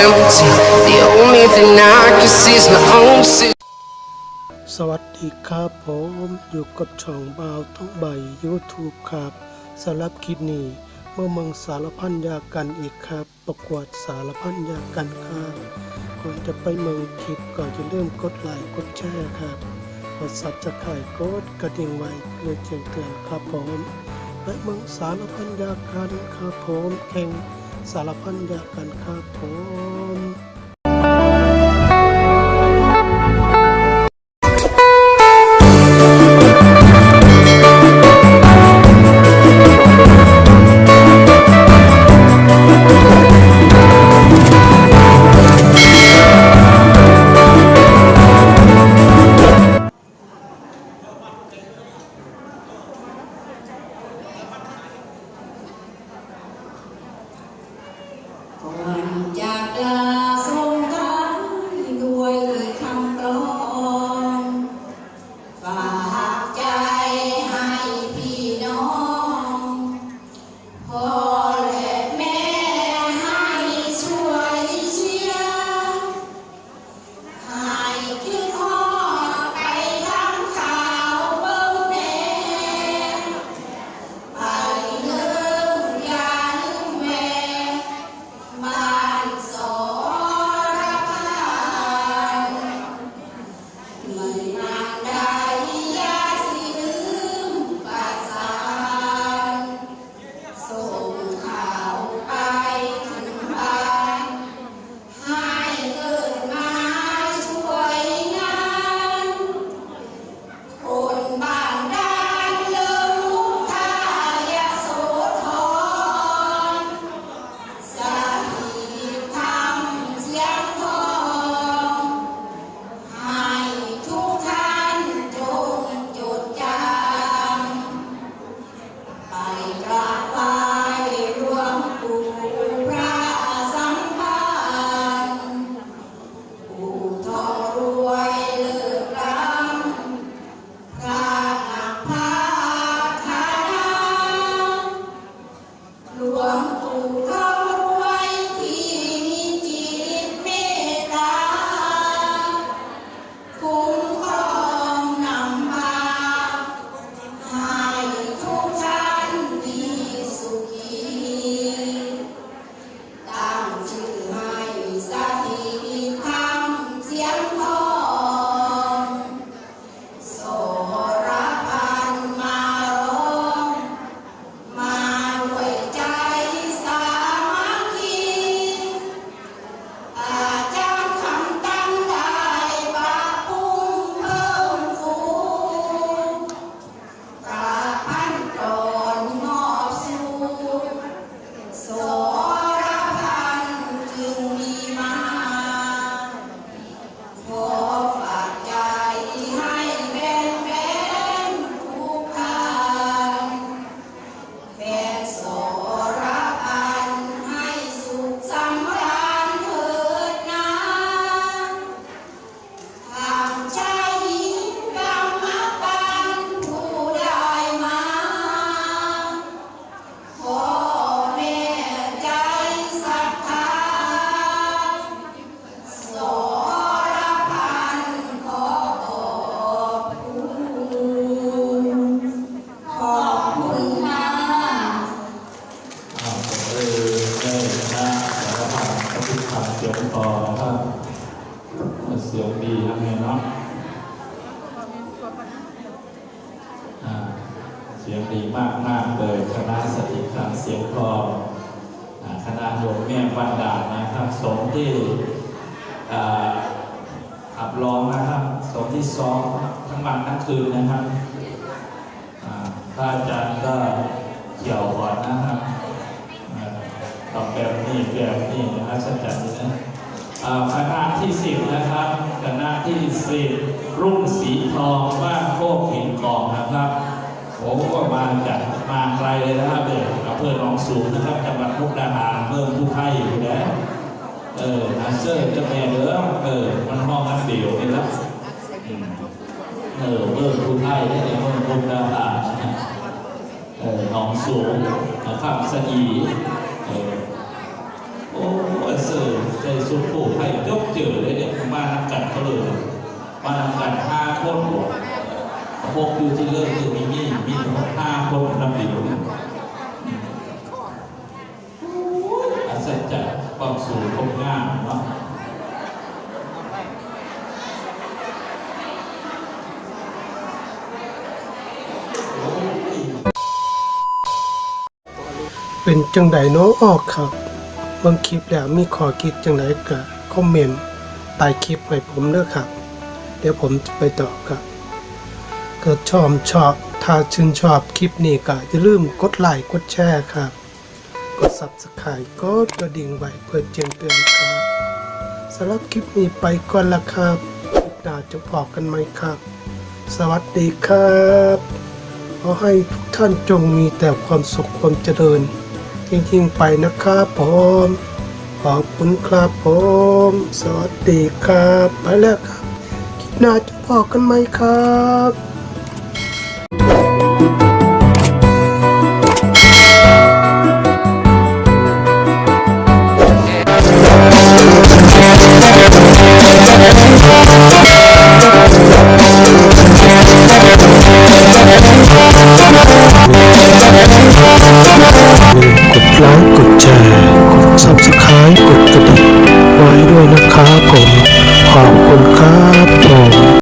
empty. The only thing I can see is my own city. สวัสดีครับผมอยู่กับช่องบ่าวท้องใบ YouTube ครับสำหรับคลิปนี้เมื่อมืองสารพันยากันอีกครับ ประกวดสารพันยากันครับก่อนจะไปเมืองคลิปก็จะเริ่มกดไลค์กดแชร์ครับกดซับสไครต์กดกระดิ่งไว้เพื่อแจ้งเตือนครับผมและเมืองสารพันยากันครับผมแข่ง สารพันอยากกันครับผม เสียงดีมากมากๆเลยคณะสถิตธรรมเสียงพออ่าคณะโยมแม่บันดาลนะครับสงฆ์ที่อ่าขับร้องนะครับสงฆ์ที่ซ้อมทั้งวันทั้งคืนนะครับอ่าพระอาจารย์ก็เกี่ยวก่อนนะครับตอบแบบนี้แบบนี้นะครับสัจจ์นะอ่าคณะที่สิบนะครับคณะที่สิบรุ่งสีทองบ้านโคกหินกองนะครับ ผมก็มาจากมาไกลเลยนะครับเด็กอำเภอหนองสูงนะครับจังหวัดมุกดาหารเมืองผู้ไทยอยู่แล้วเอออาเซอร์จะแม่เด้อเออมันห้องนักเดียวนี่ละเออเมืองผู้ไทยได้ในเมืองมุกดาหารเออหนองสูงนะครับสะอีเออโอ้เสือใจสเลยมานำกันห้าคน พวกอยู่ที่เลิกคือมีมีมีทั้งห้าคนนำเดียวอัศจรรย์ความสูงความงามเนาะเป็นจังไดเนาะออกครับเบิ่งคลิปแล้วมีข้อคิดจังไดก็คอมเมนต์ใต้คลิปให้ผมเด้อครับ เดี๋ยวผมจะไปตอบครับ เกิดชอบชอบ ถ้าชื่นชอบคลิปนี้ก็อย่าลืมกดไลค์กดแชร์ครับ กด Subscribe กดกระดิ่งไว้เพื่อแจ้งเตือนครับสำหรับคลิปนี้ไปก่อนละครับคลิปหน้าจะพบกันไหมครับ สวัสดีครับขอให้ทุกท่านจงมีแต่ความสุขความเจริญยิ่งๆไปนะครับผมขอบคุณครับผม สวัสดีครับ ไปแล้วครับคลิปหน้าจะพบกันไหมครับ